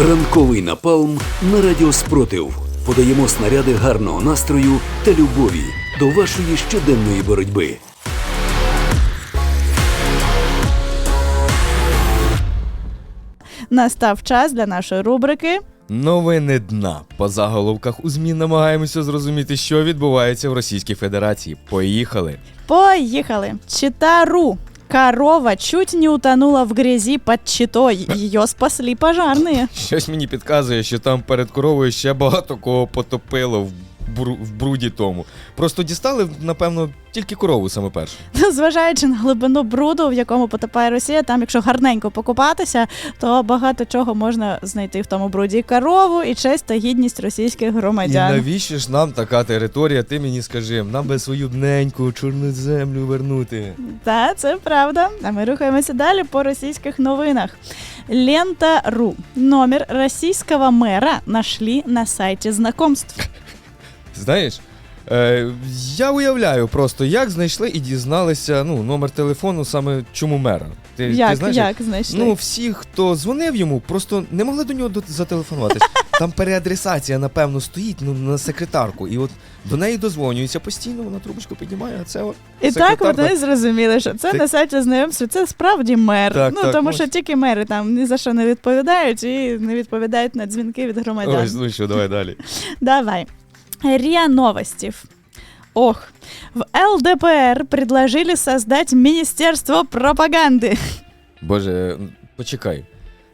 Ранковий напалм на радіо Спротив. Подаємо снаряди гарного настрою та любові до вашої щоденної боротьби. Настав час для нашої рубрики. Новини дна. По заголовках у ЗМІ намагаємося зрозуміти, що відбувається в Російській Федерації. Поїхали. Поїхали! Читару. Корова чуть не утонула в грязи под Читой. Ее спасли пожарные. Щось мені підказує, що там перед коровою ще багато кого потопило в, бру- в бруді тому. Просто дістали, напевно, тільки корову саме першу. Зважаючи на глибину бруду, в якому потопає Росія, там, якщо гарненько покупатися, то багато чого можна знайти в тому бруді. І корову, і честь та гідність російських І громадян. навіщо ж нам така територія? Ти мені скажи, нам би свою неньку чорну землю вернути. Та це правда. А ми рухаємося далі по російських новинах. Лента.ру. Номер российского мэра нашли на сайте знакомств. Знаєш, е, я уявляю просто, як знайшли і дізналися ну, номер телефону саме чому мера. Ти, Як, ти знаєш, як знайшли? Ну, всі, хто дзвонив йому, просто не могли до нього зателефонуватись. Там переадресація, напевно, стоїть ну, на секретарку. І от до неї дозвонюються постійно, вона трубочку піднімає, а це от. І так вони зрозуміли, що це Ти- на сайті знайомства, це справді мер. Так, ну так, тому ось. що тільки мери там ні за що не відповідають і не відповідають на дзвінки від громадян. Ось, ну що, давай далі. Давай. РИА Новостив. Ох, в ЛДПР предложили создать Министерство пропаганды. Боже, почекай.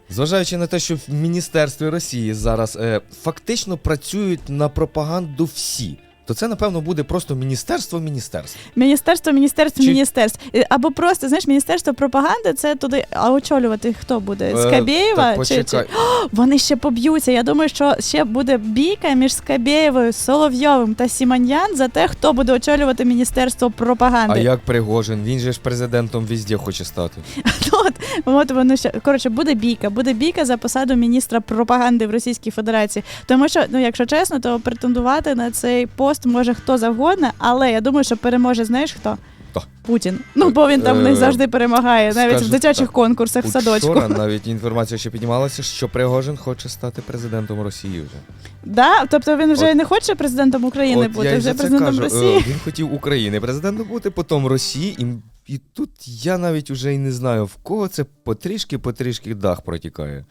Зважаючи на те, що в Міністерстві Росії зараз е, фактично працюють на пропаганду всі, то це, напевно, буде просто міністерство міністерств. Міністерство, міністерство, Чи- міністерств. Е, Або просто, знаєш, міністерство пропаганди це туди, а очолювати хто буде? Е, Скабєєва? чи, чи... Вони ще поб'ються. Я думаю, що ще буде бійка між Скабєєвою, Соловйовим та Сіманьян за те, хто буде очолювати міністерство пропаганди. А як Пригожин? Він же ж президентом везде хоче стати. От, от вони ще коротше, буде бійка, буде бійка за посаду міністра пропаганди в Російській Федерації. Тому що, ну якщо чесно, то претендувати на цей пост може хто завгодно, але я думаю, що переможе, знаєш хто? Хто? Путін. Ну бо він там в Е, них завжди перемагає, навіть в дитячих так. конкурсах в садочку. Вчора навіть інформація ще піднімалася, що Пригожин хоче стати президентом Росії вже. Да? Тобто він вже От- не хоче президентом України От бути, я вже за це президентом кажу. Росії. Е, Він хотів України президентом бути, потім Росії, і, і тут я навіть уже й не знаю, в кого це потрішки-потрішки дах протікає.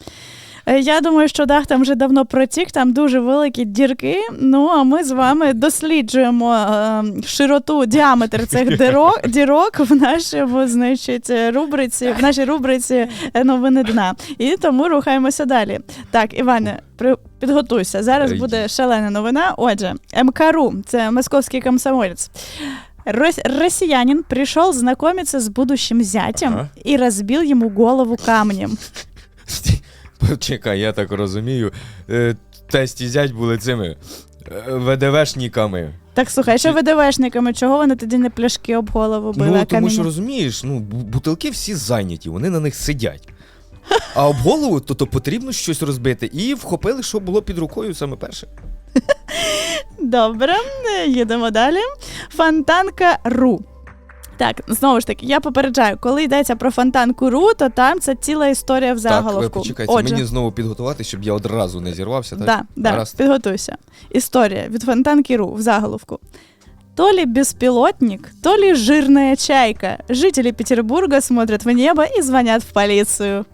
Е, Я думаю, що дах там вже давно протік, там дуже великі дірки. Ну а ми з вами досліджуємо е, широту, діаметр цих дірок, дірок в нашому, значить, рубриці, в нашій рубриці е, новини дна. І тому рухаємося далі. Так, Іване, при, підготуйся. Зараз буде шалена новина. Отже, МКРУ, це московський комсомолець. Рос- Россиянин пришел знакомиться с будущим зятем Ага. и разбил ему голову камнем. Почекай, я так розумію. е, Тесті зять були цими е, ВДВшниками. Так слухай, що ВДВшниками, чого вони тоді не пляшки об голову били, Ну, тому що розумієш, ну, бутилки всі зайняті, вони на них сидять. А об голову то, то потрібно щось розбити. І вхопили, що було під рукою саме перше. Добре, е, їдемо далі. Фонтанка Ру. Так, знову ж таки, я попереджаю, коли йдеться про фонтанку Ру, то там це ціла історія в Так, заголовку. ви почекайте, Отже, мені знову підготувати, щоб я одразу не зірвався. Так? да, да, Гаразд. підготуйся. Історія від фонтанки Ру в заголовку. То ли беспилотник, то ли жирная чайка. Жители Петербурга смотрят в небо и звонят в полицию.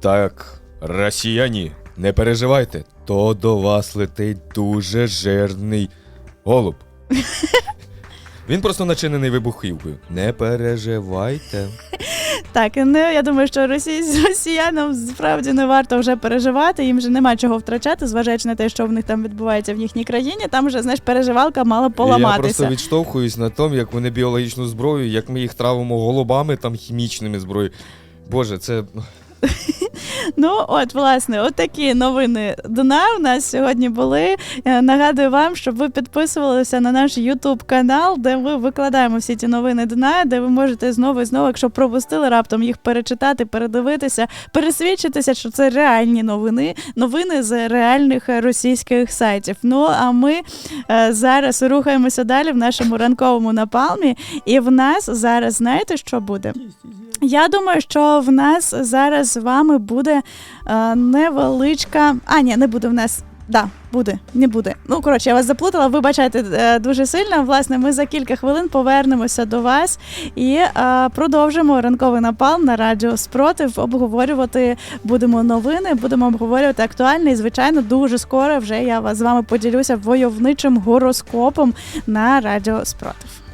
Так, росіяні, не переживайте, то до вас летить дуже жирний голуб. Він просто начинений вибухівкою. Не переживайте. Так, ну я думаю, що росі... росіянам справді не варто вже переживати, їм вже нема чого втрачати, зважаючи на те, що в них там відбувається в їхній країні. Там вже знаєш, переживалка мала Я просто відштовхуюсь на тому, як вони біологічну зброю, як ми їх травимо голубами, там хімічними зброєю. Боже, це Ну от власне, от новини дна у нас сьогодні були. Е, Нагадую вам, щоб ви підписувалися на наш YouTube канал, де ми викладаємо всі ті новини дна, де ви можете знову і знову, якщо пропустили раптом їх перечитати, передивитися, пересвідчитися, що це реальні новини, новини з реальних російських сайтів. Ну а ми е, зараз рухаємося далі в нашому ранковому напалмі. І в нас зараз знаєте, що буде? Я думаю, що в нас зараз з вами буде е, невеличка. А, ні, не буде в нас. Да, буде, не буде. Ну, коротше, я вас заплутала, вибачайте е, дуже сильно. Власне, ми за кілька хвилин повернемося до вас і е, продовжимо ранковий напал на радіо Спротив. Обговорювати будемо новини, будемо обговорювати актуальне і, звичайно, дуже скоро вже я вас з вами поділюся войовничим гороскопом на радіо Спротив.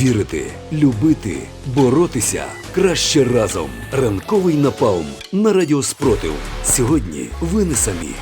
Вірити, любити, боротися краще разом. Ранковий напалм на радіо Спротив. Сьогодні ви не самі.